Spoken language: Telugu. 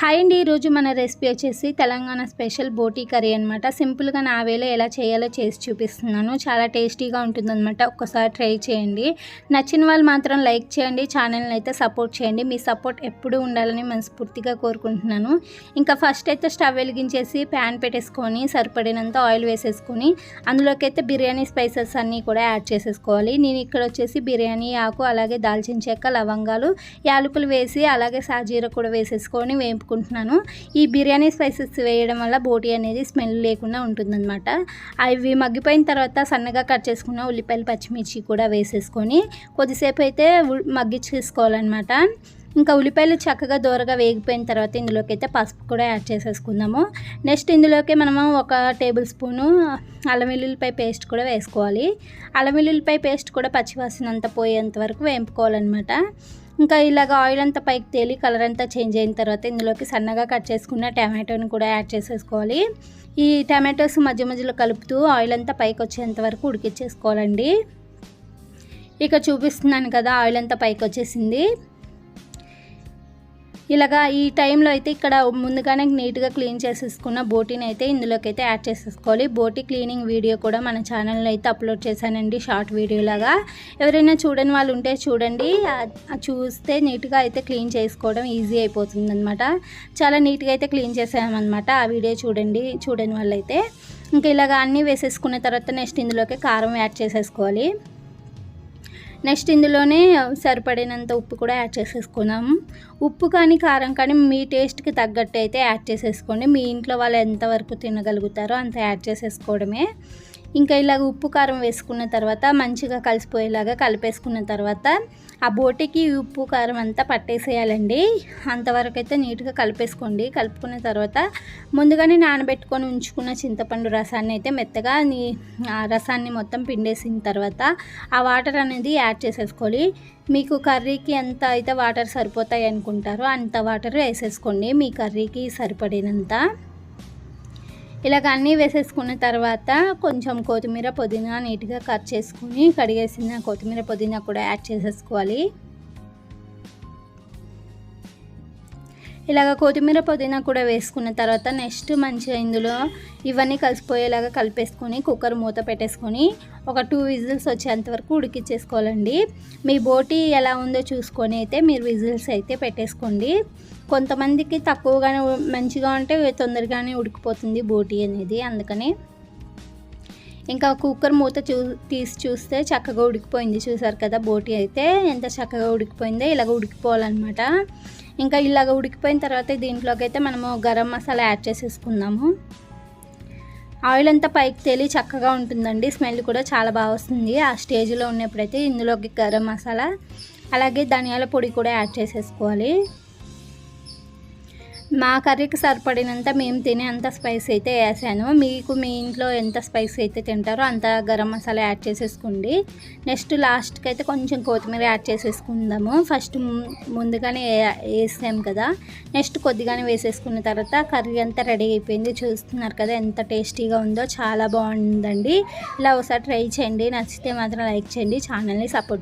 హాయ్ అండి ఈరోజు మన రెసిపీ వచ్చేసి తెలంగాణ స్పెషల్ బోటీ కర్రీ అనమాట సింపుల్గా నా వేలో ఎలా చేయాలో చేసి చూపిస్తున్నాను. చాలా టేస్టీగా ఉంటుందన్నమాట. ఒక్కసారి ట్రై చేయండి. నచ్చిన వాళ్ళు మాత్రం లైక్ చేయండి ఛానల్ని అయితే సపోర్ట్ చేయండి. మీ సపోర్ట్ ఎప్పుడూ ఉండాలని మనస్ఫూర్తిగా కోరుకుంటున్నాను. ఇంకా ఫస్ట్ అయితే స్టవ్ వెలిగించేసి ప్యాన్ పెట్టేసుకొని సరిపడినంత ఆయిల్ వేసేసుకొని అందులోకి అయితే బిర్యానీ స్పైసెస్ అన్నీ కూడా యాడ్ చేసేసుకోవాలి. నేను ఇక్కడ వచ్చేసి బిర్యానీ ఆకు అలాగే దాల్చిన చెక్క లవంగాలు యాలకులు వేసి అలాగే సాజీర కూడా వేసేసుకొని వేపు కలుపుకుంటున్నాను ఈ బిర్యానీ స్పైసెస్ వేయడం వల్ల బోటీ అనేది స్మెల్ లేకుండా ఉంటుందన్నమాట. అవి మగ్గిపోయిన తర్వాత సన్నగా కట్ చేసుకున్న ఉల్లిపాయలు పచ్చిమిర్చి కూడా వేసేసుకొని కొద్దిసేపు అయితే మగ్గించేసుకోవాలన్నమాట. ఇంకా ఉల్లిపాయలు చక్కగా దూరగా వేగిపోయిన తర్వాత ఇందులోకి అయితే పసుపు కూడా యాడ్ చేసేసుకుందాము. నెక్స్ట్ ఇందులోకి మనము ఒక టేబుల్ స్పూను అల్లం వెల్లుల్లిపాయ పేస్ట్ కూడా వేసుకోవాలి. అల్లం వెల్లుల్లిపాయ పేస్ట్ కూడా పచ్చివాసన అంతా పోయేంత వరకు వేపుకోవాలన్నమాట. ఇంకా ఇలాగ ఆయిల్ అంతా పైకి తేలి కలర్ అంతా చేంజ్ అయిన తర్వాత ఇందులోకి సన్నగా కట్ చేసుకున్న టమాటోని కూడా యాడ్ చేసేసుకోవాలి. ఈ టమాటోస్ మధ్య మధ్యలో కలుపుతూ ఆయిల్ అంతా పైకి వచ్చేంత వరకు ఉడికిచ్చేసుకోవాలండి. ఇక చూపిస్తున్నాను కదా ఆయిల్ అంతా పైకి వచ్చేసింది. ఇలాగా ఈ టైంలో అయితే ఇక్కడ ముందుగానే నీట్గా క్లీన్ చేసేసుకున్న బోటీని అయితే ఇందులోకి అయితే యాడ్ చేసేసుకోవాలి. బోటీ క్లీనింగ్ వీడియో కూడా మన ఛానల్లో అయితే అప్లోడ్ చేశానండి షార్ట్ వీడియో లాగా. ఎవరైనా చూడని వాళ్ళు ఉంటే చూడండి. చూస్తే నీట్గా అయితే క్లీన్ చేసుకోవడం ఈజీ అయిపోతుంది అనమాట చాలా నీట్గా అయితే క్లీన్ చేసామన్నమాట ఆ వీడియో చూడండి చూడని వాళ్ళైతే. ఇంకా ఇలాగ అన్నీ వేసేసుకున్న తర్వాత నెక్స్ట్ ఇందులోకి కారం యాడ్ చేసేసుకోవాలి. నెక్స్ట్ ఇందులోనే సరిపడినంత ఉప్పు కూడా యాడ్ చేసేసుకున్నాం ఉప్పు కానీ కారం కానీ మీ టేస్ట్కి తగ్గట్టు అయితే యాడ్ చేసేసుకోండి. మీ ఇంట్లో వాళ్ళు ఎంతవరకు తినగలుగుతారో అంత యాడ్ చేసేసుకోవడమే. ఇంకా ఇలాగ ఉప్పు కారం వేసుకున్న తర్వాత మంచిగా కలిసిపోయేలాగా కలిపేసుకున్న తర్వాత ఆ బోటికి ఉప్పు కారం అంతా పట్టేసేయాలండి. అంతవరకు అయితే నీట్గా కలిపేసుకోండి. కలుపుకున్న తర్వాత ముందుగానే నానబెట్టుకొని ఉంచుకున్న చింతపండు రసాన్ని అయితే మెత్తగా ఆ రసాన్ని మొత్తం పిండేసిన తర్వాత ఆ వాటర్ అనేది యాడ్ చేసేసుకోవాలి. మీకు కర్రీకి ఎంత అయితే వాటర్ సరిపోతాయి అనుకుంటారో అంత వాటర్ వేసేసుకోండి. మీ కర్రీకి సరిపడినంత. ఇలాగ అన్నీ వేసేసుకున్న తర్వాత కొంచెం కొత్తిమీర పుదీనా నీట్గా కట్ చేసుకుని కడిగేసిన కొత్తిమీర పుదీనా కూడా యాడ్ చేసేసుకోవాలి. ఇలాగ కొత్తిమీర పుదీనా కూడా వేసుకున్న తర్వాత నెక్స్ట్ మంచిగా ఇందులో ఇవన్నీ కలిసిపోయేలాగా కలిపేసుకొని కుక్కర్ మూత పెట్టేసుకొని ఒక టూ విజిల్స్ వచ్చేంత వరకు ఉడికిచ్చేసుకోవాలండి. మీ బోటీ ఎలా ఉందో చూసుకొని అయితే మీరు విజిల్స్ అయితే పెట్టేసుకోండి. కొంతమందికి తక్కువగానే మంచిగా ఉంటే తొందరగానే ఉడికిపోతుంది బోటి అనేది అందుకని ఇంకా కుక్కర్ మూత చూ తీసి చూస్తే చక్కగా ఉడికిపోయింది. చూసారు కదా బోటీ అయితే ఎంత చక్కగా ఉడికిపోయిందో ఇలాగ ఉడికిపోవాలన్నమాట. ఇంకా ఇలాగ ఉడికిపోయిన తర్వాత దీంట్లోకి అయితే మనము గరం మసాలా యాడ్ చేసేసుకుందాము. ఆయిల్ అంతా పైకి తేలి చక్కగా ఉంటుందండి. స్మెల్ కూడా చాలా బాగా వస్తుంది. ఆ స్టేజ్లో ఉన్నప్పుడైతే ఇందులోకి గరం మసాలా అలాగే ధనియాల పొడి కూడా యాడ్ చేసేసుకోవాలి. మా కర్రీకి సరిపడినంత మేము తినే అంత స్పైస్ అయితే వేసాను. మీకు మీ ఇంట్లో ఎంత స్పైస్ అయితే తింటారో అంత గరం మసాలా యాడ్ చేసేసుకోండి. నెక్స్ట్ లాస్ట్కి అయితే కొంచెం కొత్తిమీర యాడ్ చేసేసుకుందాము. ఫస్ట్ ముందుగానే వేసాం కదా. నెక్స్ట్ కొద్దిగానే వేసేసుకున్న తర్వాత కర్రీ అంతా రెడీ అయిపోయింది. చూస్తున్నారు కదా ఎంత టేస్టీగా ఉందో. చాలా బాగుందండి. ఇలా ఒకసారి ట్రై చేయండి. నచ్చితే మాత్రం లైక్ చేయండి. ఛానల్ని సపోర్ట్